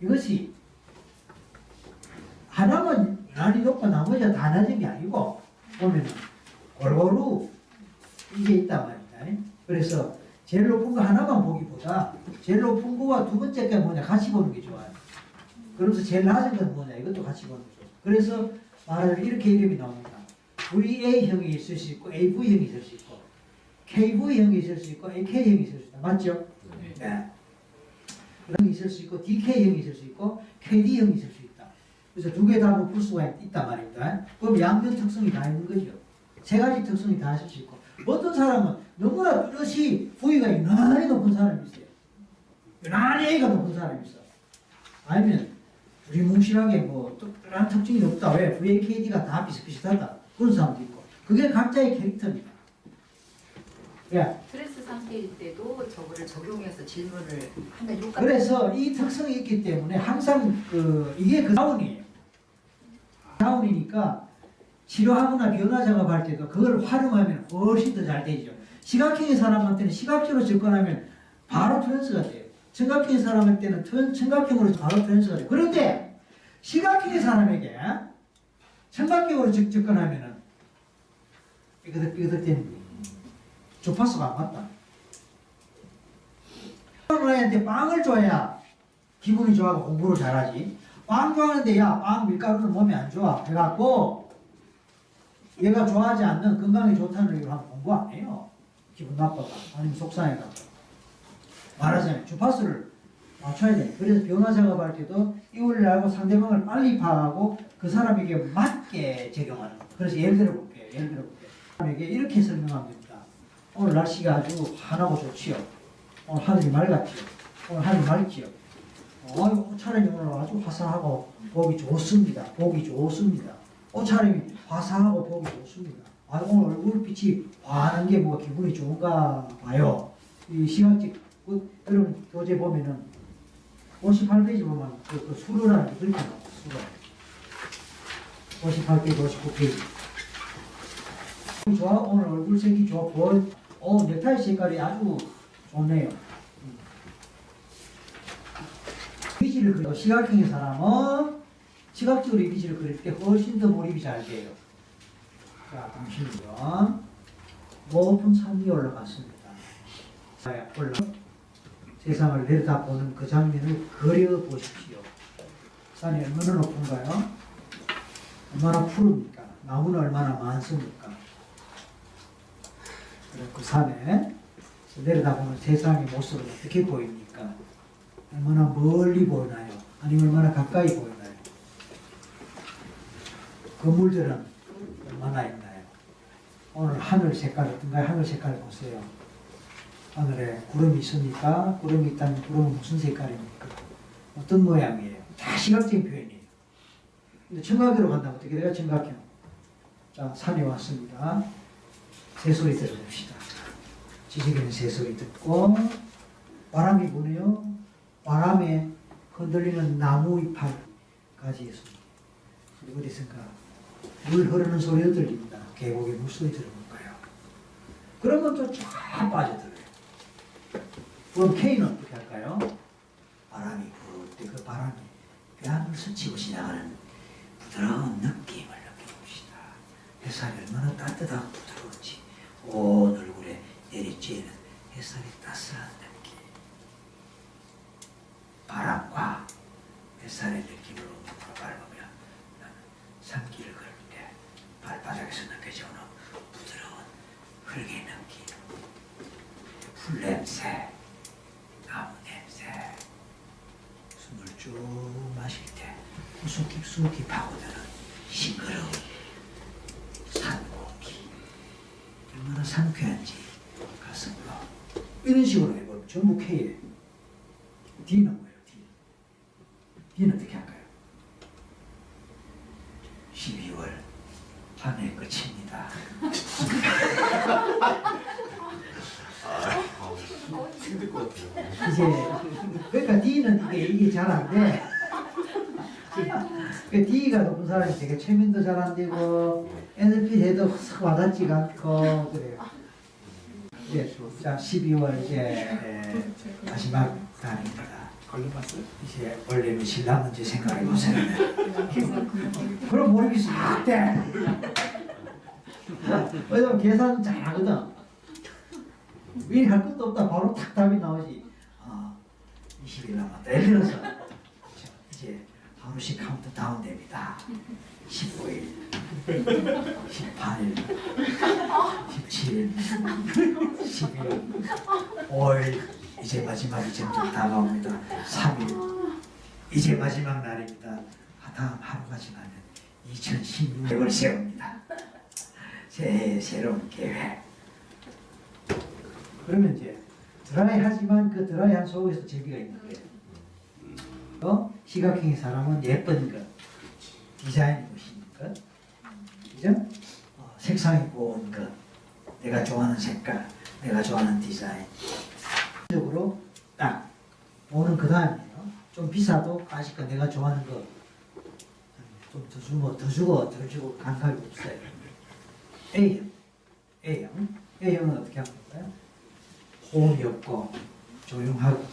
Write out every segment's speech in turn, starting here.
이것이 하나만 유난히 높고 나머지가 다 낮은 게 아니고 보면은 골고루 이게 있단 말입니다. 그래서 제일 높은 거 하나만 보기보다 제일 높은 거와 두 번째 게 뭐냐 같이 보는 게 좋아요. 그러면서 제일 낮은 건 뭐냐 이것도 같이 보는 게 좋아요. 그래서 말하자면 이렇게 이름이 나옵니다. VA형이 있을 수 있고 AV형이 있을 수 있고 KV형이 있을 수 있고 AK형이 있을 수 있다. 맞죠? 네. 그런 있을 수 있고 DK형이 있을 수 있고 KD형이 있을 수 있다. 그래서 두 개다 높을 수가 있- 있단 말입니다. 그럼 양면 특성이 다 있는 거죠. 세 가지 특성이 다 있을 수 있고 어떤 사람은 너무나 뚜렷이 부위가 유난히 높은 사람이 있어요. 유난히 A가 높은 사람이 있어. 아니면 두리뭉실하게 뭐 특별한 특징이 없다. 왜? VAKD가 다 비슷비슷하다. 그런 사람도 있고. 그게 각자의 캐릭터입니다. 예. 스트레스 상태일 때도 저거를 적용해서 질문을 하면 효과가 그래서 이 특성이 있기 때문에 항상 그 이게 그 다운이에요. 다운이니까 치료하거나 변화 작업할 때도 그걸 활용하면 훨씬 더 잘 되죠. 시각형의 사람한테는 시각적으로 접근하면 바로 트랜스가 돼요. 청각형의 사람한테는 트- 청각형으로 바로 트랜스가 돼요. 그런데 시각형의 사람에게 청각형으로 접- 접근하면은 삐그덕 삐그덕 되는 거예요. 주파수가 안 맞다. 아이한테 빵을 줘야 기분이 좋아하고 공부를 잘하지. 빵 좋아하는데 야, 빵 밀가루는 몸에 안 좋아. 해갖고 얘가 좋아하지 않는 건강에 좋다는 얘기로 하면 공부 안 해요. 기분 나빠가 아니면 속상해가 말하자면 주파수를 맞춰야 돼. 그래서 변화 작업할 때도 이걸 알고 상대방을 빨리 파악하고 그 사람에게 맞게 적용하는 거. 그래서 예를 들어 볼게요. 예를 들어 볼게요. 사람에게 이렇게 설명하면 됩니다. 오늘 날씨가 아주 환하고 좋지요. 오늘 하늘이 맑았지요. 오늘 하늘이 맑지요. 어, 옷차림이 오늘 아주 화사하고 보기 좋습니다. 보기 좋습니다. 옷차림이 화사하고 보기 좋습니다. 아, 오늘 얼굴빛이 환한 게 뭐 기분이 좋은가 봐요. 이 시각적, 그, 여러분 교재 보면은 58페이지 보면 그, 그 수로라는 게 나와요. 수로. 58페이지, 59페이지. 좋아, 오늘 얼굴색이 좋고, 어, 넥타이 색깔이 아주 좋네요. 이미지를 그려 시각형의 사람은 시각적으로 이미지를 그릴 때 훨씬 더 몰입이 잘 돼요. 자, 잠시만요. 높은 산 위에 올라갔습니다. 자, 올라 세상을 내려다보는 그 장면을 그려보십시오. 산이 얼마나 높은가요? 얼마나 푸릅니까? 나무는 얼마나 많습니까? 그 산에 내려다보는 세상의 모습은 어떻게 보입니까? 얼마나 멀리 보이나요? 아니면 얼마나 가까이 보이나요? 건물들은 얼마나 있나요? 오늘 하늘 색깔 어떤가요? 하늘 색깔 보세요. 하늘에 구름이 있습니까? 구름이 있다면 구름은 무슨 색깔입니까? 어떤 모양이에요? 다 시각적인 표현이에요. 근데 청각으로 간다면 어떻게 돼요? 청각형. 자, 산에 왔습니다. 새소리 들어봅시다. 지식인은 새소리 듣고 바람이 부네요. 바람에 흔들리는 나무 이파까지 있습니다. 어디선가 물 흐르는 소리도 들립니다. 계곡의 물소리 들어볼까요? 그러면 또쫙 빠져들어요. 그럼 K는 어떻게 할까요? 바람이 불을 때 그 바람이 뺨을 스치고 지나가는 부드러운 느낌을 느껴봅시다. 햇살이 얼마나 따뜻하고 부드러운지 온 얼굴에 내리쬐는 햇살이 따스한 느낌. 바람과 햇살의 느낌으로 눈을 밟으면 나는 산길을 걸을 때 발바닥에서 느껴지는 부드러운 흙의 느낌, 풀 냄새, 나무 냄새, 숨을 쭉 마실 때 호수 깊숙이 파고드는 싱그러운 산 공기 얼마나 상쾌한지 가슴으로 이런 식으로 해보면 전부 K예요. D는 뭐예요? D. D는 어떻게 할까요? 12월 한 해 끝입니다. 힘들 것 같아요. 이제 그러니까 D는 이게 이게 잘 안 돼. 그 D가 높은 사람이 되게 최면도 잘 안 되고 NLP 해도 싹 와닿지가 않고 그래요. 이제 자 12월 이제 에, 마지막 날입니다. 걸려봤어요? 이제 원래는 신랑은 제 생각해 보세요. 그럼 모르기 싹 돼. 왜냐면 계산 잘하거든. 미리 할 것도 없다. 바로 탁 답이 나오지. 아, 20일 남았다. 자, 이제 하루씩 카운트 다운 됩니다. 19일, 18일, 17일, 10일, 5일, 이제 마지막이 점점 다가옵니다. 3일, 이제 마지막 날입니다. 아, 다음 하루가 지나면 2016년을 세웁니다. 새해 새로운 계획. 그러면 이제 드라이하지만 그 드라이한 속에서 재미가 있는 거예요. 어? 시각형의 사람은 예쁜 것, 디자인이 멋있는 것, 그죠? 어, 색상이 고운 것, 내가 좋아하는 색깔, 내가 좋아하는 디자인. 적으로 딱 오는 그 다음에요. 좀 비싸도 아직까 내가 좋아하는 거 좀 더 주고 더 주고 더 주고 감각이 없어요. A형, A형, A형은 어떻게 하는 걸까요? 호흡이 없고 조용하고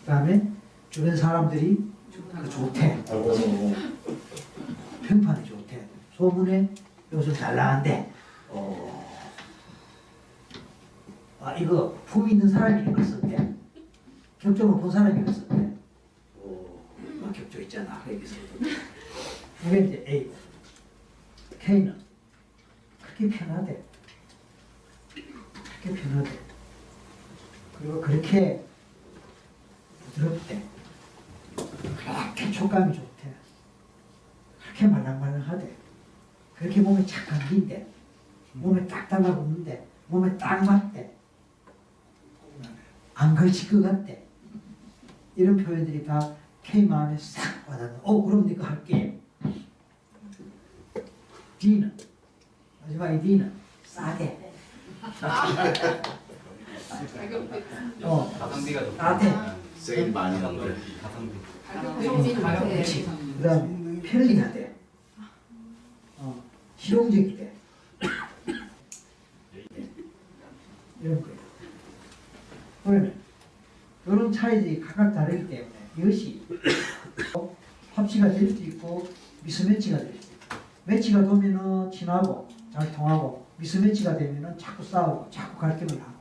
그다음에 주변 사람들이 그 좋대. 평판이 좋대. 소문에 요즘 잘 나간대. 어. 아 이거 품 있는 사람이 썼대. 격정을 본 사람이 썼대. 오, 막 격조 있잖아. 여기서. 이게 이제 A. K는 그렇게 편하대. 그렇게 편하대. 그리고 그렇게 부드럽대. 그렇게 촉감이 좋대. 그렇게 말랑말랑하대. 그렇게 몸에 착 감긴대. 몸에 딱 달라붙는데 몸에 딱 맞대. 안 걸칠 것 같대. 이런 표현들이 다 K 마음에 싹 와닿는. 어 그럼 내가 할게. D는 마지막에 D는 싸대. 어 가성비가 좋고 싸대. 세일 많이 한 거예요 가성비 그렇지. 그다음 편리하대. 어 실용적이대. 이런 거예요. 그러면 이런 차이들이 각각 다르기 때문에 이것이 합치가 될 수도 있고 미스매치가 될 수도 있고 매치가 되면은 친하고 잘 통하고 미스매치가 되면은 자꾸 싸우고 자꾸 갈등을 하고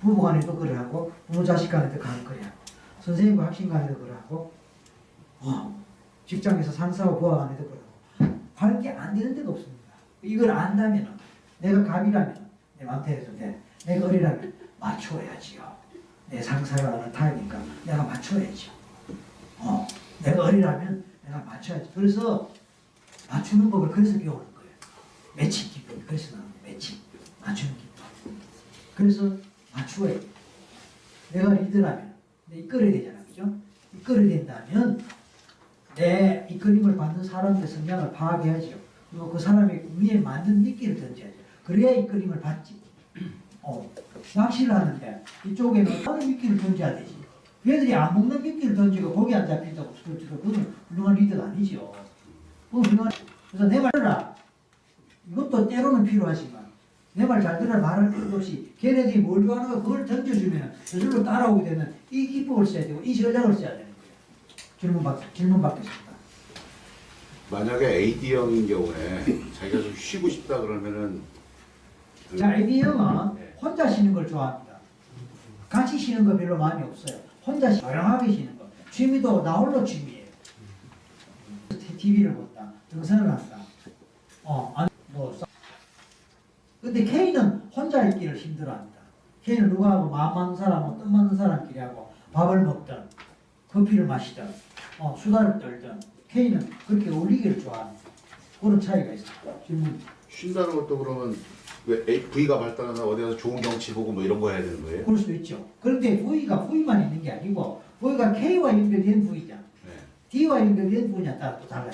부부 간에도 그래 하고 부모 자식 간에도 그래 하고 선생님과 학생 간에도 그래 하고 어, 직장에서 상사와 부하 간에도 그러고 관계 안 되는 데가 없습니다. 이걸 안다면 내가 갑이라면 내 마음대로 해도 돼. 내가 어리라면 맞춰야지요. 내 상사가 하는 타입이니까 내가 맞춰야죠. 어, 내가 어리라면 내가 맞춰야지. 그래서 맞추는 법을 그래서 배우는 거예요. 매칭 기법. 그래서. 기법. 그래서 맞추어야 돼. 내가 리더라면 내 이끌어야 되잖아. 그죠? 이끌어야 된다면 내 이끌림을 받는 사람의 성향을 파악해야죠. 그리고 그 사람의 위에 맞는 미끼를 던져야죠. 그래야 이끌림을 받지. 어, 낚시를 하는데 이쪽에는 다른 미끼를 던져야 되지. 얘들이 안 먹는 미끼를 던지고 거기 안 잡힌다고 스스로 그건 훌륭한 리더가 아니죠. 그건 훌륭한 그래서 내말 들어라. 이것도 때로는 필요하지만 내 말 잘 들어 말할 필요 없이 걔네들이 뭘 좋아하는가 그걸 던져주면 저절로 따라오게 되는 이 기법을 써야 되고 이 전략을 써야 되는 거예요. 질문 받 질문 받겠습니다. 만약에 AD형인 경우에 자기가 좀 쉬고 싶다 그러면은 그 자, 에디 형은 네. 혼자 쉬는 걸 좋아합니다. 같이 쉬는 거 별로 마음이 없어요. 혼자 쉬- 조용하게 쉬는 거. 취미도 나 홀로 취미예요. TV를 본다, 등산을 한다. 어, 뭐. 싸- 근데 K는 혼자 있기를 힘들어합니다. K는 누구하고 마음 맞는 사람하고 뜻 맞는 사람끼리 하고 밥을 먹든 커피를 마시든 어, 수다를 떨든 K는 그렇게 어울리기를 좋아합니다. 그런 차이가 있어요. 질문. 쉰다는 것도 그러면 왜 V가 발달해서 어디 가서 좋은 경치 보고 뭐 이런 거 해야 되는 거예요? 그럴 수도 있죠. 그런데 V가 V만 있는 게 아니고 V가 K와 연결된 V잖아. 네. D와 연결된 V냐 따라 또 달라요.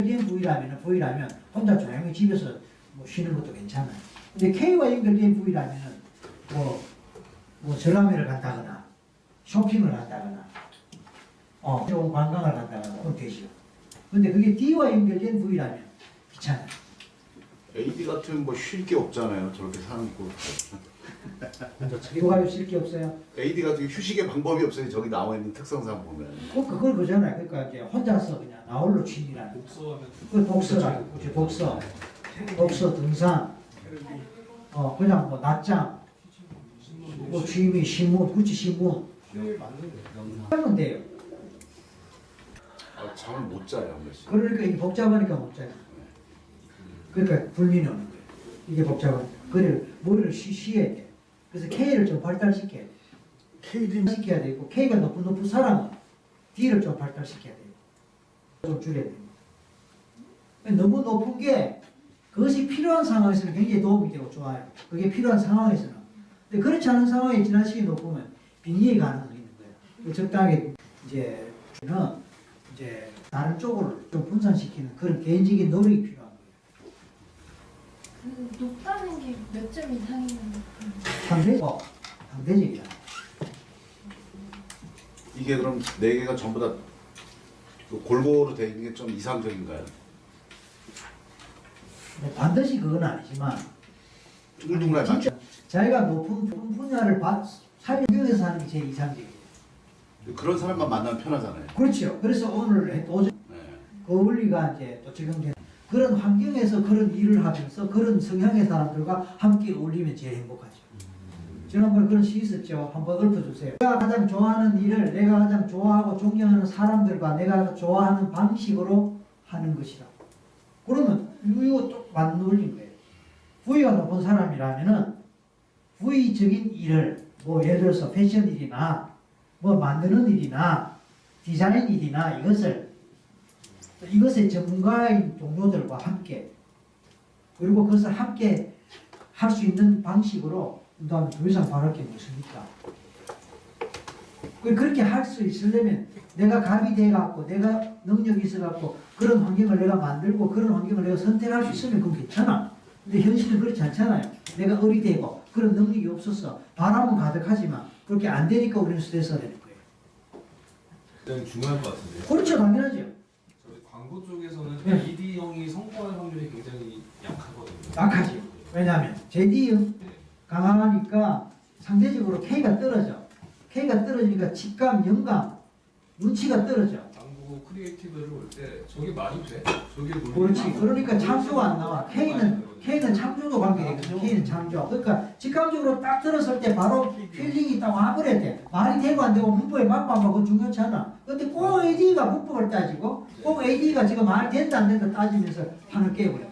연결된 V라면 V라면 혼자 조용히 집에서 뭐 쉬는 것도 괜찮아요. 근데 K와 연결된 V라면은 뭐, 뭐 전람회를 간다거나 쇼핑을 한다거나 어, 좋은 관광을 간다거나 그건 되죠. 근데 그게 D와 연결된 V라면 귀찮아요. AD 같으면 뭐쉴 게 없잖아요. 저렇게 사는 거. 이거 가지고 쓸게 없어요. AD 같은 휴식의 방법이 없어요. 저기 나와 있는 특성상 보면. 그, 그걸 그잖아요. 그러니까 이제 혼자서 그냥 나홀로 취미라는 거. 독서하면 그 독서라, 그치, 독서, 독서, 등산, 어, 그냥 뭐 낮장, 뭐 취미, 신문, 구치 신문, 하면 돼요. 아, 잠을 못 자요 한 번씩. 그러니까 이게 복잡하니까 못 자요. 그러니까 불민이 오는 거예요. 이게 복잡한. 그래 머리를 쉬, 쉬어야 돼. 그래서 K를 좀 발달시켜야 돼. K를 시켜야 되고 K가 높은 높은 사람은 D를 좀 발달시켜야 돼요. 좀 줄여야 돼요. 너무 높은 게 그것이 필요한 상황에서는 굉장히 도움이 되고 좋아요. 그게 필요한 상황에서는. 근데 그렇지 않은 상황에 지난 시기 높으면 빙의의 가능성이 있는 거예요. 그 적당하게 이제 는 이제 다른 쪽으로 좀 분산시키는 그런 개인적인 노력이 필요한 거예요. 그 높다는 게 몇 점 이상이면 상대, 어, 상대적이야. 이게 그럼 네 개가 전부 다그 골고루 돼 있는 게 좀 이상적인가요? 뭐 반드시 그건 아니지만 둥글둥글 맞죠? 진짜 자기가 높은 분야를 살려서 하는 게 제일 이상적이에요. 그런 사람만 만나면 편하잖아요. 그렇죠. 그래서 오늘 도저 네. 그 원리가 이제 또 적용되는 그런 환경에서 그런 일을 하면서 그런 성향의 사람들과 함께 어울리면 제일 행복하죠. 지난번에 그런 시 있었죠. 한번 읊어주세요. 내가 가장 좋아하는 일을 내가 가장 좋아하고 존경하는 사람들과 내가 좋아하는 방식으로 하는 것이다. 그러면 이거 또 맞는 원리인 거예요. 부위가 높은 사람이라면은 부위적인 일을 뭐 예를 들어서 패션 일이나 뭐 만드는 일이나 디자인 일이나 이것을 이것의 전문가인 동료들과 함께 그리고 그것을 함께 할 수 있는 방식으로 그다음에 더 이상 바랄 게 무엇입니까? 그- 그렇게 할 수 있으려면 내가 갑이 돼 갖고 내가 능력이 있어 갖고 그런 환경을 내가 만들고 그런 환경을 내가 선택할 수 있으면 그건 괜찮아. 근데 현실은 그렇지 않잖아요. 내가 어리되고 그런 능력이 없어서 바람은 가득하지만 그렇게 안 되니까 우리는 스트레스가 되는 거예요. 굉장히 중요할 것 같은데요. 그렇죠, 당연하죠. 저희 광고 쪽에서는 네. AD형이 성공할 확률이 굉장히 약하거든요. 약하지. 왜냐하면 JD 강하니까 상대적으로 K가 떨어져. K가 떨어지니까 직감, 영감, 눈치가 떨어져. 광고 크리에이티브를 볼때 저게 말이 돼? 저게 논리 그렇지. 그러니까 창조가 안 나와. K는 K는 창조도 관계되거든. K는 창조. 그러니까 직감적으로 딱 들었을 때 바로 필링이 딱 와버려야 돼. 말이 되고 안 되고 문법에 맞고 안 맞고 중요치 않아. 근데 꼭 AD가 문법을 따지고 꼭 AD가 지금 말이 된다 안 된다 따지면서 판을 깨버려.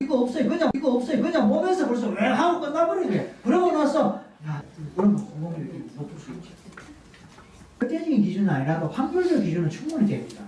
이거 없어요. 그냥 이거 없어요. 그냥 몸에서 벌써 왜 하고 끝나버리게. 그러고 나서 야 그러면 성공률이 높을 수 있지. 절대적인 기준은 아니라도 확률적 기준은 충분히 됩니다.